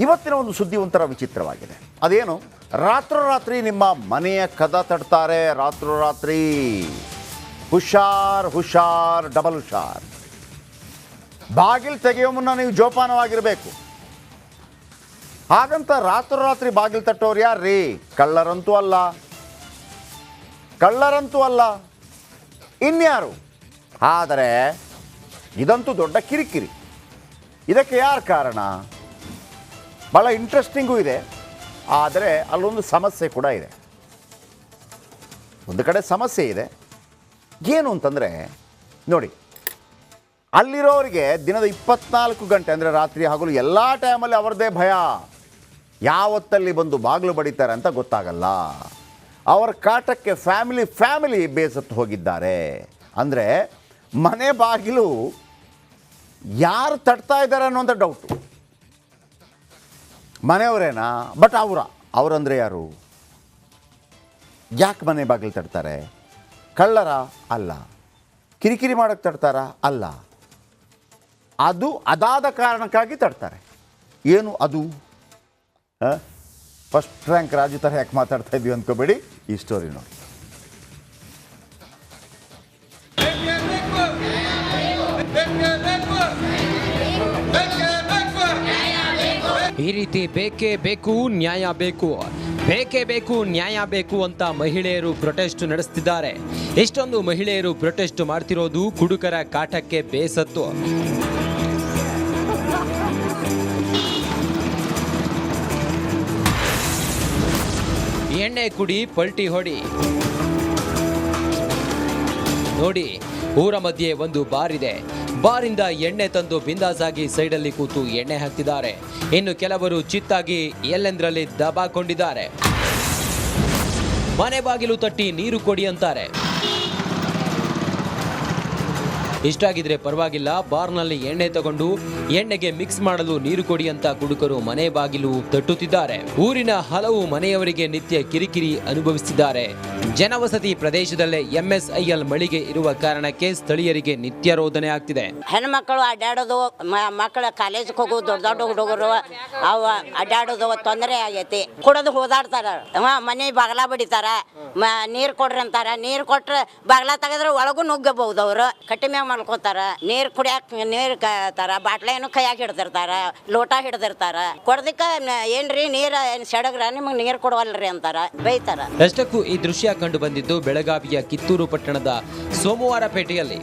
ಇವತ್ತಿನ ಒಂದು ಸುದ್ದಿ ಒಂಥರ ವಿಚಿತ್ರವಾಗಿದೆ. ಅದೇನು? ರಾತ್ರೋರಾತ್ರಿ ನಿಮ್ಮ ಮನೆಯ ಕದ ತಡ್ತಾರೆ, ರಾತ್ರೋರಾತ್ರಿ. ಹುಷಾರ್ ಹುಷಾರ್, ಡಬಲ್ ಹುಷಾರ್. ಬಾಗಿಲು ತೆಗೆಯೋ ಮುನ್ನ ನೀವು ಜೋಪಾನವಾಗಿರಬೇಕು. ಹಾಗಂತ ರಾತ್ರೋರಾತ್ರಿ ಬಾಗಿಲು ತಟ್ಟೋರು ಯಾರ್ರೀ? ಕಳ್ಳರಂತೂ ಅಲ್ಲ. ಕಳ್ಳರಂತೂ ಅಲ್ಲ. ಇನ್ಯಾರು? ಆದರೆ, ಇದಂತೂ ದೊಡ್ಡ ಕಿರಿಕಿರಿ. ಇದಕ್ಕೆ ಯಾರು ಕಾರಣ? ಭಾಳ ಇಂಟ್ರೆಸ್ಟಿಂಗೂ ಇದೆ. ಆದರೆ ಅಲ್ಲೊಂದು ಸಮಸ್ಯೆ ಕೂಡ ಇದೆ. ಒಂದು ಕಡೆ ಸಮಸ್ಯೆ ಇದೆ. ಏನು ಅಂತಂದರೆ, ನೋಡಿ, ಅಲ್ಲಿರೋರಿಗೆ ದಿನದ ಇಪ್ಪತ್ನಾಲ್ಕು ಗಂಟೆ, ಅಂದರೆ ರಾತ್ರಿ ಹಗಲು ಎಲ್ಲ ಟೈಮಲ್ಲಿ ಅವರದೇ ಭಯ. ಯಾವತ್ತಲ್ಲಿ ಬಂದು ಬಾಗಿಲು ಬಡಿತಾರೆ ಅಂತ ಗೊತ್ತಾಗಲ್ಲ. ಅವರ ಕಾಟಕ್ಕೆ ಫ್ಯಾಮಿಲಿ ಫ್ಯಾಮಿಲಿ ಬೇಸತ್ತು ಹೋಗಿದ್ದಾರೆ. ಅಂದರೆ ಮನೆ ಬಾಗಿಲು ಯಾರು ತಡ್ತಾ ಇದ್ದಾರೆ ಅನ್ನೋಂಥ ಡೌಟು ಮನೆಯವರೇನಾ? ಬಟ್ ಅವರ, ಅವರಂದ್ರೆ ಯಾರು? ಯಾಕೆ ಮನೆ ಬಾಗಿಲು ತಡ್ತಾರೆ? ಕಳ್ಳರ ಅಲ್ಲ. ಕಿರಿಕಿರಿ ಮಾಡೋಕ್ಕೆ ತಡ್ತಾರ? ಅಲ್ಲ. ಅದು ಅದಾದ ಕಾರಣಕ್ಕಾಗಿ ತಡ್ತಾರೆ. ಏನು ಅದು? ಫಸ್ಟ್ ರ್ಯಾಂಕ್ ರಾಜು ಥರ ಯಾಕೆ ಮಾತಾಡ್ತಾ ಇದ್ದೀವಿ ಅಂದ್ಕೋಬೇಡಿ ಈ ಸ್ಟೋರಿ ನೋಡಿ. ಈ ರೀತಿ ಬೇಕೇ ಬೇಕು, ನ್ಯಾಯ ಬೇಕು. ಬೇಕೇ ಬೇಕು, ನ್ಯಾಯ ಬೇಕು ಅಂತ ಮಹಿಳೆಯರು ಪ್ರೊಟೆಸ್ಟ್ ನಡೆಸ್ತಿದ್ದಾರೆ. ಎಷ್ಟೊಂದು ಮಹಿಳೆಯರು ಪ್ರೊಟೆಸ್ಟ್ ಮಾಡ್ತಿರೋದು ಕುಡುಕರ ಕಾಟಕ್ಕೆ ಬೇಸತ್ತು. ಎಣ್ಣೆ ಕುಡಿ, ಪಲ್ಟಿ ಹೊಡಿ. ನೋಡಿ, ಊರ ಮಧ್ಯೆ ಒಂದು ಬಾರಿದೆ ಬಾರಿಂದ ಎಣ್ಣೆ ತಂದು ಬಿಂದಾಸಾಗಿ ಸೈಡಲ್ಲಿ ಕೂತು ಎಣ್ಣೆ ಹಾಕ್ತಿದ್ದಾರೆ. ಇನ್ನು ಕೆಲವರು ಚಿತ್ತಾಗಿ ಎಲ್ಲೆಂದ್ರಲ್ಲಿ ದಬಾಕೊಂಡಿದ್ದಾರೆ. ಮನೆ ಬಾಗಿಲು ತಟ್ಟಿ ನೀರು ಕೊಡಿ ಅಂತಾರೆ. ಇಷ್ಟಾಗಿದ್ರೆ ಪರವಾಗಿಲ್ಲ, ಬಾರ್ನಲ್ಲಿ ಎಣ್ಣೆ ತಗೊಂಡು ಎಣ್ಣೆಗೆ ಮಿಕ್ಸ್ ಮಾಡಲು ನೀರು ಕೊಡಿ ಅಂತ ಕುಡುಕರು ಮನೆ ಬಾಗಿಲು ತಟ್ಟುತ್ತಿದ್ದಾರೆ. ಊರಿನ ಹಲವು ಮನೆಯವರಿಗೆ ನಿತ್ಯ ಕಿರಿಕಿರಿ ಅನುಭವಿಸುತ್ತಿದ್ದಾರೆ ಜನವಸತಿ ಪ್ರದೇಶದಲ್ಲೇ ಎಂಎಸ್ಐಎಲ್ ಮಳಿಗೆ ಇರುವ ಕಾರಣಕ್ಕೆ ಸ್ಥಳೀಯರಿಗೆ ನಿತ್ಯ ರೋದನೆ ಆಗ್ತಿದೆ. ಹೆಣ್ಮಕ್ಕಳು ಅಡ್ಡಾಡೋದು ಮಕ್ಕಳ ಕಾಲೇಜ್ಗೆ ಹೋಗೋದು, ದೊಡ್ಡ ದೊಡ್ಡ ಹುಡುಗರು, ಅವ ಅಡ್ಡಾಡೋದು ತೊಂದರೆ ಆಗೈತಿ. ಕುಡೋದು ಹೋದಾಡ್ತಾರ. ಮನೆ ಬಾಗಿಲ ಬಡಿತಾರ. ನೀರು ಕೊಡ್ರಿ ಅಂತಾರ ನೀರು ಕೊಟ್ರೆ ಬಾಗಲ ತೆಗೆದ್ರೆ ಒಳಗೂ ನುಗ್ಗಬಹುದು ಅವರು. ಕಟ್ಟಿಮೆ ಮಲ್ಕೋತಾರ ನೀರು ಕುಡಿಯಾಕ ನೀರು ಕಾತಾರ ಬಾಟ್ಲೇನು ಕೈಯಾಗ ಹಿಡ್ದಿರ್ತಾರ ಲೋಟ ಹಿಡ್ದಿರ್ತಾರ. ಕೊಡದಕ್ಕ ಏನ್ರಿ ಏನ್ರಿ ಏನ್ ಸೆಡಗ್ರ ನಿಮಗೆ ನೀರು ಕೊಡವಲ್ರಿ ಅಂತಾರ ಬೈತಾರ. ಅಷ್ಟಕ್ಕೂ ಈ ದೃಶ್ಯ ಕಂಡು ಬಂದಿದ್ದು ಬೆಳಗಾವಿಯ ಕಿತ್ತೂರು ಪಟ್ಟಣದ ಸೋಮವಾರ ಪೇಟೆಯಲ್ಲಿ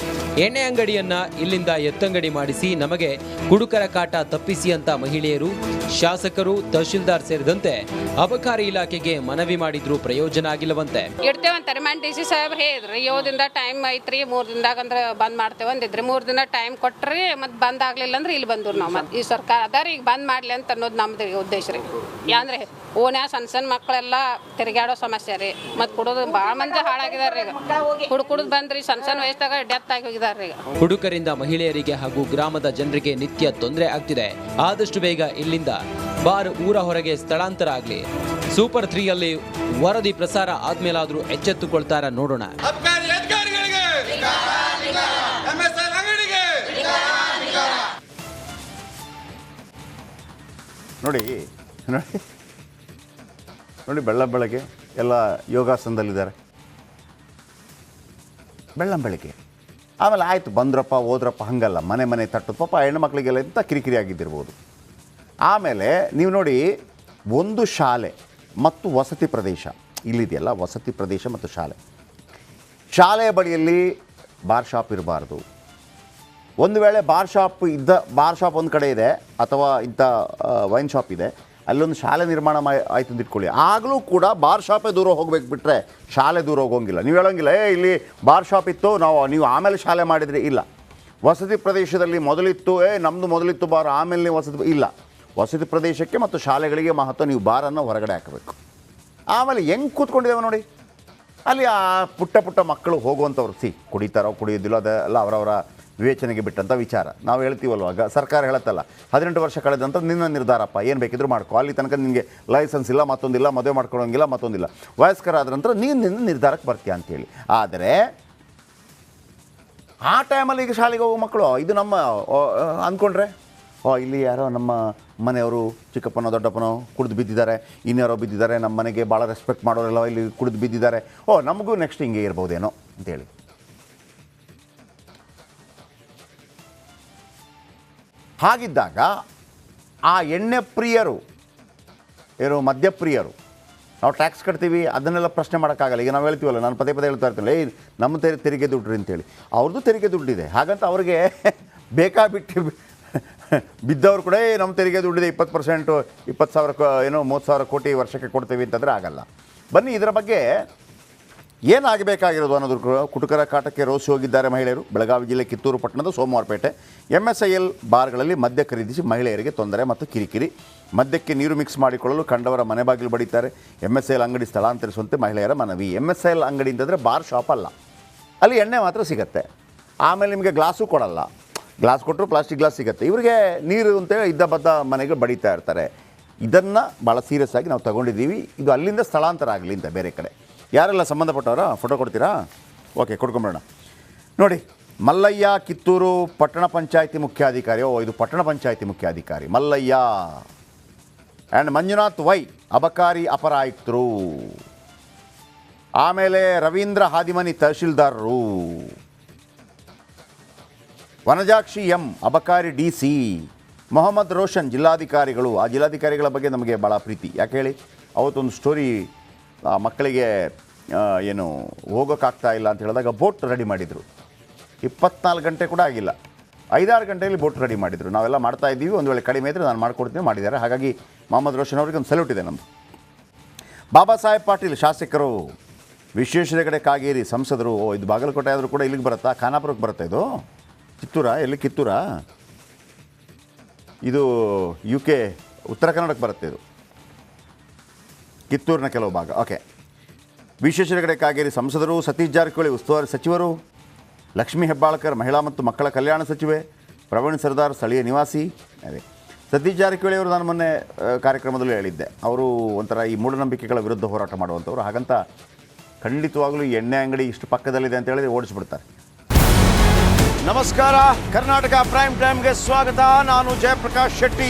ಎಣ್ಣೆ ಅಂಗಡಿಯನ್ನ ಇಲ್ಲಿಂದ ಎತ್ತಂಗಡಿ ಮಾಡಿಸಿ ನಮಗೆ ಕುಡುಕರ ಕಾಟ ತಪ್ಪಿಸಿ ಅಂತ ಮಹಿಳೆಯರು ಶಾಸಕರು ತಹಶೀಲ್ದಾರ್ ಸೇರಿದಂತೆ ಅಬಕಾರಿ ಇಲಾಖೆಗೆ ಮನವಿ ಮಾಡಿದ್ರು ಪ್ರಯೋಜನ ಆಗಿಲ್ಲವಂತೆ. ಇಡ್ತೇವಂತಾರೆ ಮನ್ ಡಿ ಸಿ ಸಾಹೇಬ್ರು ಹೇಳಿದ್ರಿ ಯೋದಿಂದ ಟೈಮ್ ಐತ್ರಿ ಮೂರ್ ದಿನದಾಗ ಅಂದ್ರೆ ಬಂದ್ ಮಾಡ್ತೇವೆ. ಒಂದಿದ್ರೆ ಮೂರು ದಿನ ಟೈಮ್ ಕೊಟ್ಟರೆ ಮತ್ತೆ ಬಂದ್ ಆಗ್ಲಿಲ್ಲ ಅಂದ್ರೆ ಇಲ್ಲಿ ಬಂದ್ರು ನಾವು ಮತ್ತೆ. ಈ ಸರ್ಕಾರ ಅದಾರ ಈಗ ಬಂದ್ ಮಾಡ್ಲಿ ಅಂತ ಅನ್ನೋದು ನಮ್ದು ಉದ್ದೇಶ ರೀ. ಯಾಂದ್ರೆ ಓನ್ಯಾ ಸಣ್ಣ ಸಣ್ಣ ಮಕ್ಕಳೆಲ್ಲ ತಿರುಗಾಡೋ ಸಮಸ್ಯೆ ರೀ. ಮತ್ತೆ ಕುಡೋದು ಭಾಳ ಮಂದಿ ಹಾಳಾಗಿದ್ದಾರೆ ಈಗ. ಕುಡ್ ಕುಡಿದು ಬಂದ್ರಿ ಸಣ್ಣ ಸಣ್ಣ ವಯಸ್ಸಾಗ ಡೆತ್ ಆಗಿ ಹೋಗಿದಾರೆ ಈಗ. ಹುಡುಕರಿಂದ ಮಹಿಳೆಯರಿಗೆ ಹಾಗೂ ಗ್ರಾಮದ ಜನರಿಗೆ ನಿತ್ಯ ತೊಂದರೆ ಆಗ್ತಿದೆ. ಆದಷ್ಟು ಬೇಗ ಇಲ್ಲಿಂದ ಬಾರ್ ಊರ ಹೊರಗೆ ಸ್ಥಳಾಂತರ ಆಗಲಿ. ಸೂಪರ್ ತ್ರೀಯಲ್ಲಿ ವರದಿ ಪ್ರಸಾರ ಆದ್ಮೇಲಾದ್ರೂ ಎಚ್ಚೆತ್ತುಕೊಳ್ತಾರ ನೋಡೋಣ. ನೋಡಿ ನೋಡಿ. ನೋಡಿ ಬೆಳ್ಳ ಬೆಳಗ್ಗೆ ಎಲ್ಲ ಯೋಗಾಸನದಲ್ಲಿದ್ದಾರೆ. ಬೆಳ್ಳಂ ಬೆಳಗ್ಗೆ. ಆಮೇಲೆ ಆಯಿತು, ಬಂದ್ರಪ್ಪ, ಹೋದ್ರಪ್ಪ, ಹಂಗಲ್ಲ. ಮನೆ ಮನೆ ತಟ್ಟದು. ಪಾಪ ಹೆಣ್ಮಕ್ಳಿಗೆಲ್ಲ ಇಂಥ ಕಿರಿಕಿರಿ ಆಗಿದ್ದಿರ್ಬೋದು. ಆಮೇಲೆ ನೀವು ನೋಡಿ, ಒಂದು ಶಾಲೆ ಮತ್ತು ವಸತಿ ಪ್ರದೇಶ. ಇಲ್ಲಿದೆಯಲ್ಲ, ವಸತಿ ಪ್ರದೇಶ ಮತ್ತು ಶಾಲೆ. ಶಾಲೆಯ ಬಳಿಯಲ್ಲಿ ಬಾರ್ ಶಾಪ್ ಇರಬಾರ್ದು. ಒಂದು ವೇಳೆ ಬಾರ್ ಶಾಪ್ ಇದ್ದ, ಬಾರ್ ಶಾಪ್ ಒಂದು ಕಡೆ ಇದೆ, ಅಥವಾ ಇಂಥ ವೈನ್ ಶಾಪ್ ಇದೆ, ಅಲ್ಲೊಂದು ಶಾಲೆ ನಿರ್ಮಾಣ ಮಾ, ಆಯ್ತು ಅಂತ ಇಟ್ಕೊಳ್ಳಿ. ಆಗಲೂ ಕೂಡ ಬಾರ್ ಶಾಪೇ ದೂರ ಹೋಗ್ಬೇಕು ಬಿಟ್ಟರೆ ಶಾಲೆ ದೂರ ಹೋಗೋಂಗಿಲ್ಲ. ನೀವು ಹೇಳೋಂಗಿಲ್ಲ, ಏ, ಇಲ್ಲಿ ಬಾರ್ ಶಾಪ್ ಇತ್ತು, ನಾವು, ನೀವು ಆಮೇಲೆ ಶಾಲೆ ಮಾಡಿದರೆ. ಇಲ್ಲ. ವಸತಿ ಪ್ರದೇಶದಲ್ಲಿ ಮೊದಲಿತ್ತು, ಏ ನಮ್ಮದು ಮೊದಲಿತ್ತು ಬಾರ್, ಆಮೇಲೆ ನೀವು ವಸತಿ ಇಲ್ಲ. ವಸತಿ ಪ್ರದೇಶಕ್ಕೆ ಮತ್ತು ಶಾಲೆಗಳಿಗೆ ಮಹತ್ವ, ನೀವು ಬಾರನ್ನು ಹೊರಗಡೆ ಹಾಕಬೇಕು. ಆಮೇಲೆ ಹೆಂಗೆ ಕೂತ್ಕೊಂಡಿದ್ದೇವೆ ನೋಡಿ? ಅಲ್ಲಿ ಆ ಪುಟ್ಟ ಪುಟ್ಟ ಮಕ್ಕಳು ಹೋಗುವಂಥವ್ರು ಸಿ ಕುಡಿತಾರೋ, ಕುಡಿಯೋದಿಲ್ಲ, ಅದೆಲ್ಲ ಅವರವರ ವಿವೇಚನೆಗೆ ಬಿಟ್ಟಂಥ ವಿಚಾರ. ನಾವು ಹೇಳ್ತೀವಲ್ವ ಆಗ? ಸರ್ಕಾರ ಹೇಳತ್ತಲ್ಲ, ಹದಿನೆಂಟು ವರ್ಷ ಕಳೆದಂತ ನಿನ್ನ ನಿರ್ಧಾರಪ್ಪ, ಏನು ಬೇಕಿದ್ರು ಮಾಡ್ಕೊ. ಅಲ್ಲಿ ತನಕ ನಿಮಗೆ ಲೈಸೆನ್ಸ್ ಇಲ್ಲ, ಮತ್ತೊಂದಿಲ್ಲ, ಮದುವೆ ಮಾಡ್ಕೊಳ್ಳೋಂಗಿಲ್ಲ ಮತ್ತೊಂದಿಲ್ಲ. ವಯಸ್ಕರಾದ ನಂತರ ನೀನು ನಿನ್ನ ನಿರ್ಧಾರಕ್ಕೆ ಬರ್ತೀಯ ಅಂತೇಳಿ. ಆದರೆ, ಆ ಟೈಮಲ್ಲಿ ಈಗ ಶಾಲೆಗೆ ಹೋಗೋ ಮಕ್ಕಳು ಇದು ನಮ್ಮ ಅಂದ್ಕೊಂಡ್ರೆ ಓ ಇಲ್ಲಿ ಯಾರೋ ನಮ್ಮ ಮನೆಯವರು, ಚಿಕ್ಕಪ್ಪನೋ, ದೊಡ್ಡಪ್ಪನೋ ಕುಡಿದು ಬಿದ್ದಿದ್ದಾರೆ. ಇನ್ಯಾರೋ ಬಿದ್ದಿದ್ದಾರೆ ನಮ್ಮ ಮನೆಗೆ ಭಾಳ ರೆಸ್ಪೆಕ್ಟ್ ಮಾಡೋರೆಲ್ಲ ಇಲ್ಲಿ ಕುಡಿದು ಬಿದ್ದಿದ್ದಾರೆ. ಓ, ನಮಗೂ ನೆಕ್ಸ್ಟ್ ಹಿಂಗೆ ಇರ್ಬೋದೇನೋ ಅಂತೇಳಿ. ಹಾಗಿದ್ದಾಗ ಆ ಎಣ್ಣೆ ಪ್ರಿಯರು ಏನು ಮದ್ಯಪ್ರಿಯರು ನಾವು ಟ್ಯಾಕ್ಸ್ ಕಟ್ತೀವಿ, ಅದನ್ನೆಲ್ಲ ಪ್ರಶ್ನೆ ಮಾಡೋಕ್ಕಾಗಲ್ಲ. ಈಗ ನಾವು ಹೇಳ್ತೀವಲ್ಲ, ನಾನು ಪದೇ ಪದೇ ಹೇಳ್ತಾ ಇರ್ತೀನಿ ಏಯ್ ನಮ್ಮ ತೆರಿ ತೆರಿಗೆ ದುಡ್ಡು ಅಂತೇಳಿ. ಅವ್ರದ್ದು ತೆರಿಗೆ ದುಡ್ಡಿದೆ. ಹಾಗಂತ ಅವ್ರಿಗೆ ಬೇಕಾಬಿಟ್ಟು ಬಿದ್ದವ್ರು ಕೂಡ, ಏ, ನಮ್ಮ ತೆರಿಗೆ ದುಡ್ಡಿದೆ, ಇಪ್ಪತ್ತು ಪರ್ಸೆಂಟು, ಇಪ್ಪತ್ತು ಸಾವಿರ ಏನೋ ಮೂವತ್ತು ಸಾವಿರ ಕೋಟಿ ವರ್ಷಕ್ಕೆ ಕೊಡ್ತೀವಿ ಅಂತಂದರೆ ಆಗಲ್ಲ. ಬನ್ನಿ, ಇದರ ಬಗ್ಗೆ ಏನಾಗಬೇಕಾಗಿರೋದು ಅನ್ನೋದು ಕುಟುಕರ ಕಾಟಕ್ಕೆ ರೋಸಿ ಹೋಗಿದ್ದಾರೆ ಮಹಿಳೆಯರು. ಬೆಳಗಾವಿ ಜಿಲ್ಲೆ ಕಿತ್ತೂರು ಪಟ್ಟಣದ Somwarpet. M S I L ಬಾರ್ಗಳಲ್ಲಿ ಮದ್ಯ ಖರೀದಿಸಿ ಮಹಿಳೆಯರಿಗೆ ತೊಂದರೆ ಮತ್ತು ಕಿರಿಕಿರಿ. ಮದ್ಯಕ್ಕೆ ನೀರು ಮಿಕ್ಸ್ ಮಾಡಿಕೊಳ್ಳಲು ಕಂಡವರ ಮನೆ ಬಾಗಿಲು ಬಡಿತಾರೆ. ಎಂ ಎಸ್ ಐ ಎಲ್ ಅಂಗಡಿ ಸ್ಥಳಾಂತರಿಸುವಂತೆ ಮಹಿಳೆಯರ ಮನವಿ. ಎಂ ಎಸ್ ಐ ಎಲ್ ಅಂಗಡಿ ಅಂತಂದರೆ ಬಾರ್ ಶಾಪ್ ಅಲ್ಲ. ಅಲ್ಲಿ ಎಣ್ಣೆ ಮಾತ್ರ ಸಿಗತ್ತೆ. ಆಮೇಲೆ ನಿಮಗೆ ಗ್ಲಾಸು ಕೊಡಲ್ಲ. ಗ್ಲಾಸ್ ಕೊಟ್ಟರು ಪ್ಲಾಸ್ಟಿಕ್ ಗ್ಲಾಸ್ ಸಿಗುತ್ತೆ. ಇವರಿಗೆ ನೀರು ಅಂತೇಳಿ ಇದ್ದ ಬದ್ದ ಮನೆಗೆ ಬಡಿತಾ ಇರ್ತಾರೆ. ಇದನ್ನು ಭಾಳ ಸೀರಿಯಸ್ ಆಗಿ ನಾವು ತಗೊಂಡಿದ್ದೀವಿ. ಇದು ಅಲ್ಲಿಂದ ಸ್ಥಳಾಂತರ ಆಗಲಿ ಅಂತ ಬೇರೆ ಕಡೆ. ಯಾರೆಲ್ಲ ಸಂಬಂಧಪಟ್ಟವರ ಫೋಟೋ ಕೊಡ್ತೀರಾ? ಓಕೆ ಕೊಡ್ಕೊಂಬಿಡೋಣ. ನೋಡಿ, ಮಲ್ಲಯ್ಯ ಕಿತ್ತೂರು ಪಟ್ಟಣ ಪಂಚಾಯಿತಿ ಮುಖ್ಯಾಧಿಕಾರಿ. ಓ, ಇದು ಪಟ್ಟಣ ಪಂಚಾಯಿತಿ ಮುಖ್ಯಾಧಿಕಾರಿ. ಮಲ್ಲಯ್ಯ. ಆ್ಯಂಡ್ ಮಂಜುನಾಥ್ ವೈ, ಅಬಕಾರಿ ಅಪರ ಆಯುಕ್ತರು ಆಮೇಲೆ ರವೀಂದ್ರ ಹಾದಿಮನಿ ತಹಶೀಲ್ದಾರರು. ವನಜಾಕ್ಷಿ ಎಂ, ಅಬಕಾರಿ ಡಿ ಸಿ. ಮೊಹಮ್ಮದ್ ರೋಷನ್, ಜಿಲ್ಲಾಧಿಕಾರಿಗಳು. ಆ ಜಿಲ್ಲಾಧಿಕಾರಿಗಳ ಬಗ್ಗೆ ನಮಗೆ ಭಾಳ ಪ್ರೀತಿ. ಯಾಕೆ ಹೇಳಿ? ಅವತ್ತೊಂದು ಸ್ಟೋರಿ ಮಕ್ಕಳಿಗೆ ಏನು ಹೋಗೋಕ್ಕಾಗ್ತಾ ಇಲ್ಲ ಅಂತ ಹೇಳಿದಾಗ ಬೋಟ್ ರೆಡಿ ಮಾಡಿದರು. ಇಪ್ಪತ್ನಾಲ್ಕು ಗಂಟೆ ಕೂಡ ಆಗಿಲ್ಲ. ಐದಾರು ಗಂಟೆಯಲ್ಲಿ ಬೋಟ್ ರೆಡಿ ಮಾಡಿದರು. ನಾವೆಲ್ಲ ಮಾಡ್ತಾ ಇದ್ದೀವಿ. ಒಂದು ವೇಳೆ ಕಡಿಮೆ ಇದ್ದರೆ ನಾನು ಮಾಡ್ಕೊಡ್ತೀನಿ ಮಾಡಿದ್ದಾರೆ. ಹಾಗಾಗಿ ಮೊಹಮ್ಮದ್ ರೋಷನ್ ಅವರಿಗೆ ಒಂದು ಸಲ್ಯೂಟ್ ಇದೆ ನಮ್ಮದು ಬಾಬಾ ಸಾಹೇಬ್ ಪಾಟೀಲ್, ಶಾಸಕರು ವಿಶ್ವೇಶ್ವರ ಕಡೆ ಕಾಗೇರಿ ಸಂಸದರು, ಓ, ಇದು ಬಾಗಲಕೋಟೆ ಆದರೂ ಕೂಡ ಇಲ್ಲಿಗೆ ಬರುತ್ತಾ? ಖಾನಾಪುರಕ್ಕೆ ಬರುತ್ತಾ ಇದು? ಕಿತ್ತೂರಾ ಎಲ್ಲಿ? ಕಿತ್ತೂರಾ? ಇದು ಯು ಕೆ ಉತ್ತರ ಕನ್ನಡಕ್ಕೆ ಬರುತ್ತೆ ಇದು. ಕಿತ್ತೂರಿನ ಕೆಲವು ಭಾಗ. ಓಕೆ ವಿಶೇಷ ಕಡೆ ಕಾಗೇರಿ ಸಂಸದರು ಸತೀಶ್ ಜಾರಕಿಹೊಳಿ, ಉಸ್ತುವಾರಿ ಸಚಿವರು, ಲಕ್ಷ್ಮೀ ಹೆಬ್ಬಾಳ್ಕರ್, ಮಹಿಳಾ ಮತ್ತು ಮಕ್ಕಳ ಕಲ್ಯಾಣ ಸಚಿವೆ, ಪ್ರವೀಣ್ ಸರ್ದಾರ್, ಸ್ಥಳೀಯ ನಿವಾಸಿ, ಅದೇ. ಸತೀಶ್ ಜಾರಕಿಹೊಳಿ ಅವರು ನಾನು ಮೊನ್ನೆ ಕಾರ್ಯಕ್ರಮದಲ್ಲೂ ಹೇಳಿದ್ದೆ. ಅವರು ಒಂಥರ ಈ ಮೂಢನಂಬಿಕೆಗಳ ವಿರುದ್ಧ ಹೋರಾಟ ಮಾಡುವಂಥವ್ರು. ಹಾಗಂತ ಖಂಡಿತವಾಗಲೂ ಎಣ್ಣೆ ಅಂಗಡಿ ಇಷ್ಟು ಪಕ್ಕದಲ್ಲಿದೆ ಅಂತ ಹೇಳಿದ್ರೆ ಓಡಿಸ್ಬಿಡ್ತಾರೆ. ನಮಸ್ಕಾರ. ಕರ್ನಾಟಕ ಪ್ರೈಮ್ ಟೈಮ್ಗೆ ಸ್ವಾಗತ. ನಾನು ಜಯಪ್ರಕಾಶ್ ಶೆಟ್ಟಿ.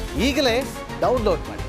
ಈಗಲೇ ಡೌನ್ಲೋಡ್ ಮಾಡಿ.